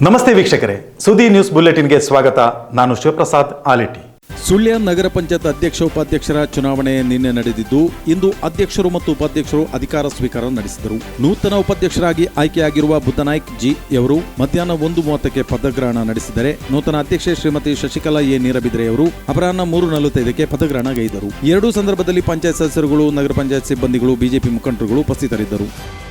ನಮಸ್ತೆ ವೀಕ್ಷಕರೇ. ಸುದ್ದಿ ನ್ಯೂಸ್ ಬುಲೆಟಿನ್ಗೆ ಸ್ವಾಗತ. ನಾನು ಶಿವಪ್ರಸಾದ್ ಆಲಿಟಿ. ಸುಳ್ಯ ನಗರ ಪಂಚಾಯತ್ ಅಧ್ಯಕ್ಷ, ಉಪಾಧ್ಯಕ್ಷರ ಚುನಾವಣೆ ನಿನ್ನೆ ನಡೆದಿದ್ದು, ಇಂದು ಅಧ್ಯಕ್ಷರು ಮತ್ತು ಉಪಾಧ್ಯಕ್ಷರು ಅಧಿಕಾರ ಸ್ವೀಕಾರ ನಡೆಸಿದರು. ನೂತನ ಉಪಾಧ್ಯಕ್ಷರಾಗಿ ಆಯ್ಕೆಯಾಗಿರುವ ಬುದ್ಧನಾಯ್ಕ್ ಜಿ ಅವರು ಮಧ್ಯಾಹ್ನ ಒಂದು ಮೂವತ್ತಕ್ಕೆ ಪದಗ್ರಹಣ ನಡೆಸಿದರೆ, ನೂತನ ಅಧ್ಯಕ್ಷೆ ಶ್ರೀಮತಿ ಶಶಿಕಲಾ ಎ. ನೀರಬಿದ್ರೆ ಅವರು ಅಪರಾಹ್ನ ಮೂರು ನಲವತ್ತೈದಕ್ಕೆ ಪದಗ್ರಹಣ ಗೈದರು ಎರಡೂ ಸಂದರ್ಭದಲ್ಲಿ ಪಂಚಾಯತ್ ಸದಸ್ಯರುಗಳು, ನಗರ ಪಂಚಾಯತ್ ಸಿಬ್ಬಂದಿಗಳು, ಬಿಜೆಪಿ ಮುಖಂಡರುಗಳು ಉಪಸ್ಥಿತರಿದ್ದರು.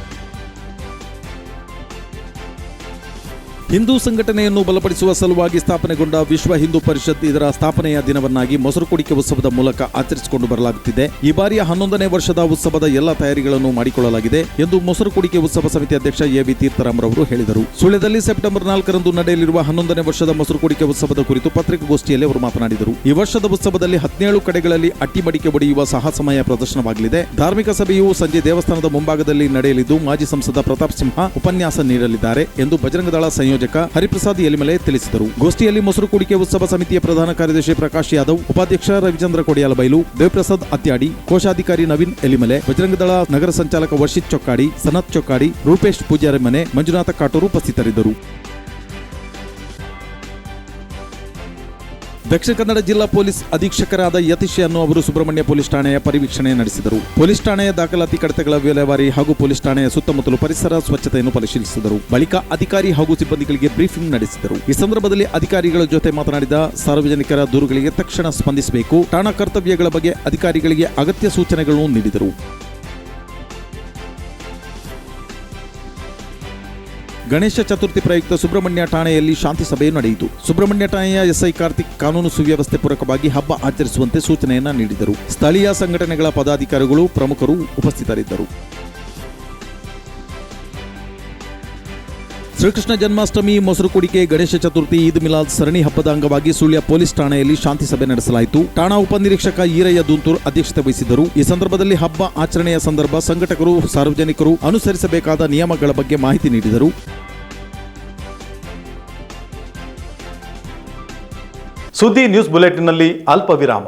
ಹಿಂದೂ ಸಂಘಟನೆಯನ್ನು ಬಲಪಡಿಸುವ ಸಲುವಾಗಿ ಸ್ಥಾಪನೆಗೊಂಡ ವಿಶ್ವ ಹಿಂದೂ ಪರಿಷತ್ ಇದರ ಸ್ಥಾಪನೆಯ ದಿನವನ್ನಾಗಿ ಮೊಸರು ಕುಡಿಕೆ ಉತ್ಸವದ ಮೂಲಕ ಆಚರಿಸಿಕೊಂಡು ಬರಲಾಗುತ್ತಿದೆ. ಈ ಬಾರಿಯ ಹನ್ನೊಂದನೇ ವರ್ಷದ ಉತ್ಸವದ ಎಲ್ಲ ತಯಾರಿಗಳನ್ನು ಮಾಡಿಕೊಳ್ಳಲಾಗಿದೆ ಎಂದು ಮೊಸರು ಕುಡಿಕೆ ಉತ್ಸವ ಸಮಿತಿ ಅಧ್ಯಕ್ಷ ಎ ವಿ ತೀರ್ಥರಾಮರವರು ಹೇಳಿದರು. ಸುಳ್ಯದಲ್ಲಿ ಸೆಪ್ಟೆಂಬರ್ ನಾಲ್ಕರಂದು ನಡೆಯಲಿರುವ ಹನ್ನೊಂದನೇ ವರ್ಷದ ಮೊಸರು ಕುಡಿಕೆ ಉತ್ಸವದ ಕುರಿತು ಪತ್ರಿಕಾಗೋಷ್ಠಿಯಲ್ಲಿ ಅವರು ಮಾತನಾಡಿದರು. ಈ ವರ್ಷದ ಉತ್ಸವದಲ್ಲಿ ಹದಿನೇಳು ಕಡೆಗಳಲ್ಲಿ ಅಟ್ಟಿಮಡಿಕೆ ಒಡೆಯುವ ಸಾಹಸಮಯ ಪ್ರದರ್ಶನವಾಗಲಿದೆ. ಧಾರ್ಮಿಕ ಸಭೆಯು ಸಂಜೆ ದೇವಸ್ಥಾನದ ಮುಂಭಾಗದಲ್ಲಿ ನಡೆಯಲಿದ್ದು, ಮಾಜಿ ಸಂಸದ ಪ್ರತಾಪ್ ಸಿಂಹ ಉಪನ್ಯಾಸ ನೀಡಲಿದ್ದಾರೆ ಎಂದು ಬಜರಂಗದಳ ಸಂಯೋಜಕ ಹರಿಪ್ರಸಾದ್ ಎಲಿಮಲೆ ತಿಳಿಸಿದರು. ಗೋಷ್ಠಿಯಲ್ಲಿ ಮೊಸರು ಕೂಡಿಕೆ ಉತ್ಸವ ಸಮಿತಿಯ ಪ್ರಧಾನ ಕಾರ್ಯದರ್ಶಿ ಪ್ರಕಾಶ್ ಯಾದವ್, ಉಪಾಧ್ಯಕ್ಷ ರವಿಚಂದ್ರ ಕೊಡಿಯಾಲಬೈಲು ದೇವಪ್ರಸಾದ್ ಅತ್ಯಾಡಿ, ಕೋಶಾಧಿಕಾರಿ ನವೀನ್ ಎಲಿಮಲೆ ಬಜರಂಗದಳ ನಗರ ಸಂಚಾಲಕ ವರ್ಷಿತ್ ಚೊಕ್ಕಾಡಿ, ಸನತ್ ಚೊಕ್ಕಾಡಿ, ರೂಪೇಶ್ ಪೂಜಾರಿ ಮನೆ ಮಂಜುನಾಥ ಕಾಟೂರು ಉಪಸ್ಥಿತರಿದ್ದರು. ದಕ್ಷಿಣ ಕನ್ನಡ ಜಿಲ್ಲಾ ಪೊಲೀಸ್ ಅಧೀಕ್ಷಕರಾದ ಯತೀಶ್ ಅನ್ನು ಅವರು ಸುಬ್ರಹ್ಮಣ್ಯ ಪೊಲೀಸ್ ಠಾಣೆಯ ಪರಿವೀಕ್ಷಣೆ ನಡೆಸಿದರು. ಪೊಲೀಸ್ ಠಾಣೆಯ ದಾಖಲಾತಿ ಕಡತಗಳ ವಿಲೇವಾರಿ ಹಾಗೂ ಪೊಲೀಸ್ ಠಾಣೆಯ ಸುತ್ತಮುತ್ತಲು ಪರಿಸರ ಸ್ವಚ್ಛತೆಯನ್ನು ಪರಿಶೀಲಿಸಿದರು. ಬಳಿಕ ಅಧಿಕಾರಿ ಹಾಗೂ ಸಿಬ್ಬಂದಿಗಳಿಗೆ ಬ್ರೀಫಿಂಗ್ ನಡೆಸಿದರು. ಈ ಸಂದರ್ಭದಲ್ಲಿ ಅಧಿಕಾರಿಗಳ ಜೊತೆ ಮಾತನಾಡಿದ ಸಾರ್ವಜನಿಕರ ದೂರುಗಳಿಗೆ ತಕ್ಷಣ ಸ್ಪಂದಿಸಬೇಕು. ಠಾಣಾ ಕರ್ತವ್ಯಗಳ ಬಗ್ಗೆ ಅಧಿಕಾರಿಗಳಿಗೆ ಅಗತ್ಯ ಸೂಚನೆಗಳನ್ನು ನೀಡಿದರು. ಗಣೇಶ ಚತುರ್ಥಿ ಪ್ರಯುಕ್ತ ಸುಬ್ರಹ್ಮಣ್ಯ ಠಾಣೆಯಲ್ಲಿ ಶಾಂತಿ ಸಭೆ ನಡೆಯಿತು. ಸುಬ್ರಹ್ಮಣ್ಯ ಠಾಣೆಯ ಎಸ್ಐ ಕಾರ್ತಿಕ್ ಕಾನೂನು ಸುವ್ಯವಸ್ಥೆ ಪೂರಕವಾಗಿ ಹಬ್ಬ ಆಚರಿಸುವಂತೆ ಸೂಚನೆಯನ್ನ ನೀಡಿದರು. ಸ್ಥಳೀಯ ಸಂಘಟನೆಗಳ ಪದಾಧಿಕಾರಿಗಳು ಪ್ರಮುಖರು ಉಪಸ್ಥಿತರಿದ್ದರು. ಶ್ರೀಕೃಷ್ಣ ಜನ್ಮಾಷ್ಟಮಿ, ಮೊಸರು ಕುಡಿಕೆ, ಗಣೇಶ ಚತುರ್ಥಿ, ಈದ್ ಮಿಲಾದ್ ಸರಣಿ ಹಬ್ಬದ ಅಂಗವಾಗಿ ಸುಳ್ಯ ಪೊಲೀಸ್ ಠಾಣೆಯಲ್ಲಿ ಶಾಂತಿ ಸಭೆ ನಡೆಸಲಾಯಿತು. ಠಾಣಾ ಉಪನಿರೀಕ್ಷಕ ಈರಯ್ಯ ದುಂತೂರ್ ಅಧ್ಯಕ್ಷತೆ ವಹಿಸಿದ್ದರು. ಈ ಸಂದರ್ಭದಲ್ಲಿ ಹಬ್ಬ ಆಚರಣೆಯ ಸಂದರ್ಭ ಸಂಘಟಕರು, ಸಾರ್ವಜನಿಕರು ಅನುಸರಿಸಬೇಕಾದ ನಿಯಮಗಳ ಬಗ್ಗೆ ಮಾಹಿತಿ ನೀಡಿದರು. ಸುದ್ದಿ ನ್ಯೂಸ್ ಬುಲೆಟಿನ್ನಲ್ಲಿ ಅಲ್ಪ ವಿರಾಮ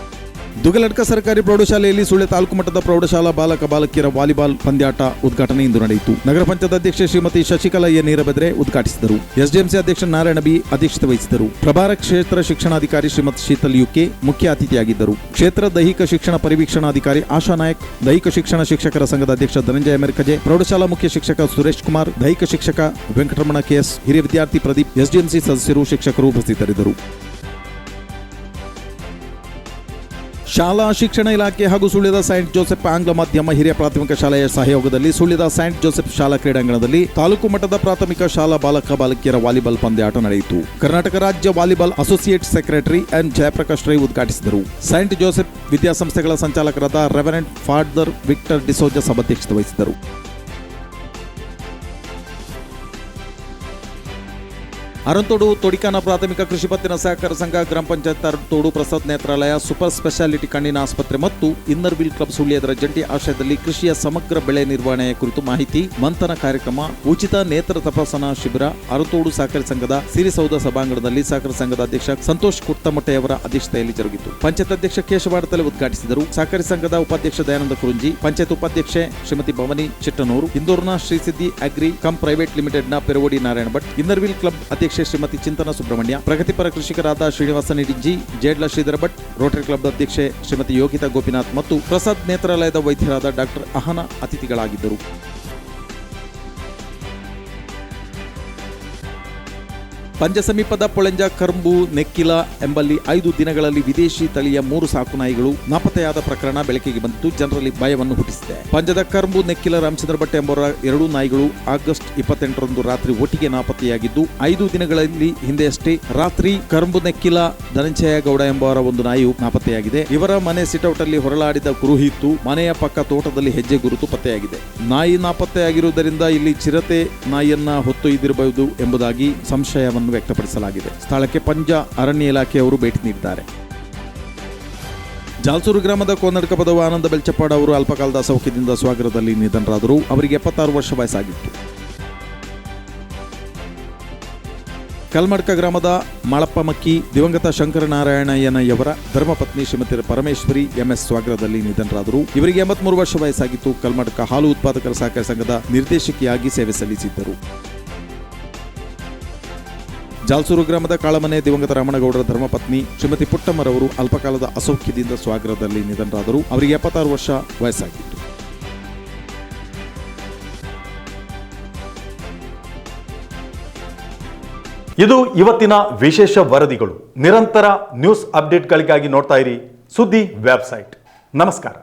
ದುಗಲಡ್ಕ ಸರ್ಕಾರಿ ಪ್ರೌಢಶಾಲೆಯಲ್ಲಿ ಸುಳ್ಯ ತಾಲೂಕು ಮಟ್ಟದ ಪ್ರೌಢಶಾಲಾ ಬಾಲಕ ಬಾಲಕಿಯರ ವಾಲಿಬಾಲ್ ಪಂದ್ಯಾಟ ಉದ್ಘಾಟನೆ ಇಂದು ನಡೆಯಿತು. ನಗರ ಪಂಚಾಯತ್ ಅಧ್ಯಕ್ಷೆ ಶ್ರೀಮತಿ ಶಶಿಕಲಾ ಎ. ನೀರಬೆದ್ರೆ ಉದ್ಘಾಟಿಸಿದರು. ಎಸ್ಡಿಎಂಸಿ ಅಧ್ಯಕ್ಷ ನಾರಾಯಣ ಬಿ. ಅಧ್ಯಕ್ಷತೆ ವಹಿಸಿದರು. ಪ್ರಭಾರ ಕ್ಷೇತ್ರ ಶಿಕ್ಷಣಾಧಿಕಾರಿ ಶ್ರೀಮತಿ ಶೀತಲ್ ಯುಕೆ ಮುಖ್ಯ ಅತಿಥಿಯಾಗಿದ್ದರು. ಕ್ಷೇತ್ರ ದೈಹಿಕ ಶಿಕ್ಷಣ ಪರಿವೀಕ್ಷಣಾಧಿಕಾರಿ ಆಶಾ ನಾಯಕ್, ದೈಹಿಕ ಶಿಕ್ಷಣ ಶಿಕ್ಷಕರ ಸಂಘದ ಅಧ್ಯಕ್ಷ ಧನಂಜಯ ಮೆರ್ಕಜೆ, ಪ್ರೌಢಶಾಲಾ ಮುಖ್ಯ ಶಿಕ್ಷಕ ಸುರೇಶ್ ಕುಮಾರ್, ದೈಹಿಕ ಶಿಕ್ಷಕ ವೆಂಕಟರಮಣ ಕೆಎಸ್ ಹಿರಿಯ ವಿದ್ಯಾರ್ಥಿ ಪ್ರದೀಪ್, ಎಸ್ಡಿಎಂಸಿ ಸದಸ್ಯರು, ಶಿಕ್ಷಕರು ಉಪಸ್ಥಿತರಿದ್ದರು. ಶಾಲಾ ಶಿಕ್ಷಣ ಇಲಾಖೆ ಹಾಗೂ ಸುಳ್ಯದ ಸೈಂಟ್ ಜೋಸೆಫ್ ಆಂಗ್ಲ ಮಾಧ್ಯಮ ಹಿರಿಯ ಪ್ರಾಥಮಿಕ ಶಾಲೆಯ ಸಹಯೋಗದಲ್ಲಿ ಸುಳ್ಯದ ಸೈಂಟ್ ಜೋಸೆಫ್ ಶಾಲಾ ಕ್ರೀಡಾಂಗಣದಲ್ಲಿ ತಾಲೂಕು ಮಟ್ಟದ ಪ್ರಾಥಮಿಕ ಶಾಲಾ ಬಾಲಕ ಬಾಲಕಿಯರ ವಾಲಿಬಾಲ್ ಪಂದ್ಯಾಟ ನಡೆಯಿತು. ಕರ್ನಾಟಕ ರಾಜ್ಯ volleyball associate secretary N Jayaprakash Rai ಉದ್ಘಾಟಿಸಿದರು. ಸೈಂಟ್ ಜೋಸೆಫ್ ವಿದ್ಯಾಸಂಸ್ಥೆಗಳ ಸಂಚಾಲಕರಾದ ರೆವರೆಂಟ್ ಫಾದರ್ ವಿಕ್ಟರ್ ಡಿಸೋಜ ಸಭಾಧ್ಯಕ್ಷತೆ ವಹಿಸಿದರು ಅರಂತೋಡು ತೊಡಿಕಾನ ಪ್ರಾಥಮಿಕ ಕೃಷಿ ಪತ್ತಿನ ಸಹಕಾರ ಸಂಘ, ಗ್ರಾಮ ಪಂಚಾಯತ್ ಅರಂತೋಡು ಪ್ರಸಾದ್ ನೇತ್ರಾಲಯ, ಸೂಪರ್ ಸ್ಪೆಷಾಲಿಟಿ ಕಣ್ಣಿನ ಆಸ್ಪತ್ರೆ ಮತ್ತು ಇನ್ನರ್ ವಿಲ್ ಕ್ಲಬ್ ಸುಳ್ಯದರ ಜಂಟಿ ಆಶ್ರಯದಲ್ಲಿ ಕೃಷಿಯ ಸಮಗ್ರ ಬೆಳೆ ನಿರ್ವಹಣೆಯ ಕುರಿತು ಮಾಹಿತಿ, ಮಂಥನ ಕಾರ್ಯಕ್ರಮ, ಉಚಿತ ನೇತ್ರ ತಪಾಸಣಾ ಶಿಬಿರ ಅರಂತೋಡು ಸಹಕಾರಿ ಸಂಘದ ಸಿರಿಸೌಧ ಸಭಾಂಗಣದಲ್ಲಿ ಸಹಕಾರ ಸಂಘದ ಅಧ್ಯಕ್ಷ ಸಂತೋಷ್ ಕುರ್ತಮಟ್ಟೆಯವರ ಅಧ್ಯಕ್ಷತೆಯಲ್ಲಿ ಜರುಗಿತು. ಪಂಚಾಯತ್ ಅಧ್ಯಕ್ಷ ಕೇಶವಾಡತಲೆ ಉದ್ಘಾಟಿಸಿದರು. ಸಹಕಾರಿ ಸಂಘದ ಉಪಾಧ್ಯಕ್ಷ ದಯಾನಂದ ಕುರುಂಜಿ, ಪಂಚಾಯತ್ ಉಪಾಧ್ಯಕ್ಷೆ ಶ್ರೀಮತಿ ಭವಾನಿ ಚಿಟ್ಟನೂರು, ಇಂದೋರ್ನ ಶ್ರೀಸಿದ್ದಿ ಅಗ್ರಿ ಕಂ ಪ್ರೈವೇಟ್ ಲಿಮಿಟೆಡ್ನ Peravodi Narayana Bhat, inner wheel club ಅಧ್ಯಕ್ಷೆ ಶ್ರೀಮತಿ ಚಿಂತನ ಸುಬ್ರಹ್ಮಣ್ಯ, ಪ್ರಗತಿಪರ ಕೃಷಿಕರಾದ ಶ್ರೀನಿವಾಸ ನಿಡಿಂಜಿ ಜೇಡ್ಲ ಶ್ರೀಧರ ಭಟ್ ರೋಟರಿ ಕ್ಲಬ್ ಅಧ್ಯಕ್ಷೆ ಶ್ರೀಮತಿ ಯೋಗಿತಾ ಗೋಪಿನಾಥ್ ಮತ್ತು ಪ್ರಸಾದ್ ನೇತ್ರಾಲಯದ ವೈದ್ಯರಾದ ಡಾಕ್ಟರ್ ಅಹನ ಅತಿಥಿಗಳಾಗಿದ್ದರು. ಪಂಜ ಸಮೀಪದ ಪೊಳೆಂಜ ಕರ್ಂಬು ನೆಕ್ಕಿಲ ಎಂಬಲ್ಲಿ ಐದು ದಿನಗಳಲ್ಲಿ ವಿದೇಶಿ ತಳಿಯ ಮೂರು ಸಾಕು ನಾಯಿಗಳು ನಾಪತ್ತೆಯಾದ ಪ್ರಕರಣ ಬೆಳಕಿಗೆ ಬಂದಿದ್ದು ಜನರಲ್ಲಿ ಭಯವನ್ನು ಹುಟ್ಟಿಸಿದೆ. ಪಂಜದ ಕರ್ಂಬು ನೆಕ್ಕಿಲ ರಾಮಚಂದ್ರ ಭಟ್ ಎಂಬವರ ಎರಡು ನಾಯಿಗಳು ಆಗಸ್ಟ್ ಇಪ್ಪತ್ತೆಂಟರಂದು ರಾತ್ರಿ ಒಟ್ಟಿಗೆ ನಾಪತ್ತೆಯಾಗಿದ್ದು, ಐದು ದಿನಗಳಲ್ಲಿ ಹಿಂದೆಯಷ್ಟೇ ರಾತ್ರಿ ಕರ್ಂಬು ನೆಕ್ಕಿಲ ಧನಂಜಯ ಗೌಡ ಎಂಬವರ ಒಂದು ನಾಯಿಯು ನಾಪತ್ತೆಯಾಗಿದೆ. ಇವರ ಮನೆ ಸಿಟೌಟ್ ಅಲ್ಲಿ ಹೊರಳಾಡಿದ ಕುರುಹಿತ್ತು ಮನೆಯ ಪಕ್ಕ ತೋಟದಲ್ಲಿ ಹೆಜ್ಜೆ ಗುರುತು ಪತ್ತೆಯಾಗಿದೆ. ನಾಯಿ ನಾಪತ್ತೆಯಾಗಿರುವುದರಿಂದ ಇಲ್ಲಿ ಚಿರತೆ ನಾಯಿಯನ್ನ ಹೊತ್ತೊಯ್ದಿರಬಹುದು ಎಂಬುದಾಗಿ ಸಂಶಯವನ್ನು ವ್ಯಕ್ತಪಡಿಸಲಾಗಿದೆ. ಸ್ಥಳಕ್ಕೆ ಪಂಜ ಅರಣ್ಯ ಇಲಾಖೆಯವರು ಭೇಟಿ ನೀಡಿದ್ದಾರೆ. ಜಾಲ್ಸೂರು ಗ್ರಾಮದ ಕೋನಡ್ಕ ಪದವ ಆನಂದ ಬೆಲ್ಚಪ್ಪಾಡ್ ಅವರು ಅಲ್ಪಕಾಲದ ಸೌಖ್ಯದಿಂದ ಸ್ವಾಗತದಲ್ಲಿ ನಿಧನರಾದರು. ಅವರಿಗೆ ಎಪ್ಪತ್ತಾರು ವರ್ಷ ವಯಸ್ಸಾಗಿತ್ತು. ಕಲ್ಮಡ್ಕ ಗ್ರಾಮದ ಮಾಳಪ್ಪಮಕ್ಕಿ, ದಿವಂಗತ ಶಂಕರನಾರಾಯಣಯ್ಯನಯ್ಯವರ ಧರ್ಮಪತ್ನಿ ಶ್ರೀಮತಿ ಪರಮೇಶ್ವರಿ ಎಂಎಸ್ ಸ್ವಾಗರದಲ್ಲಿ ನಿಧನರಾದರು. ಇವರಿಗೆ ಎಂಬತ್ಮೂರು ವರ್ಷ ವಯಸ್ಸಾಗಿತ್ತು. ಕಲ್ಮಡ್ಕ ಹಾಲು ಉತ್ಪಾದಕರ ಸಹಕಾರ ಸಂಘದ ನಿರ್ದೇಶಕಿಯಾಗಿ ಸೇವೆ ಸಲ್ಲಿಸಿದ್ದರು. ಜಾಲ್ಸೂರು ಗ್ರಾಮದ ಕಾಳಮನೆ ದಿವಂಗತ ರಾಮನಗೌಡರ ಧರ್ಮಪತ್ನಿ ಶ್ರೀಮತಿ ಪುಟ್ಟಮ್ಮರವರು ಅಲ್ಪಕಾಲದ ಅಸೌಖ್ಯದಿಂದ ಸ್ವಾಗರದಲ್ಲಿ ನಿಧನರಾದರು. ಅವರಿಗೆ ಎಪ್ಪತ್ತಾರು ವರ್ಷ ವಯಸ್ಸಾಗಿತ್ತು. ಇದು ಇವತ್ತಿನ ವಿಶೇಷ ವರದಿಗಳು. ನಿರಂತರ ನ್ಯೂಸ್ ಅಪ್ಡೇಟ್ಗಳಿಗಾಗಿ ನೋಡ್ತಾ ಇರಿ ಸುದ್ದಿ ವೆಬ್ಸೈಟ್. ನಮಸ್ಕಾರ.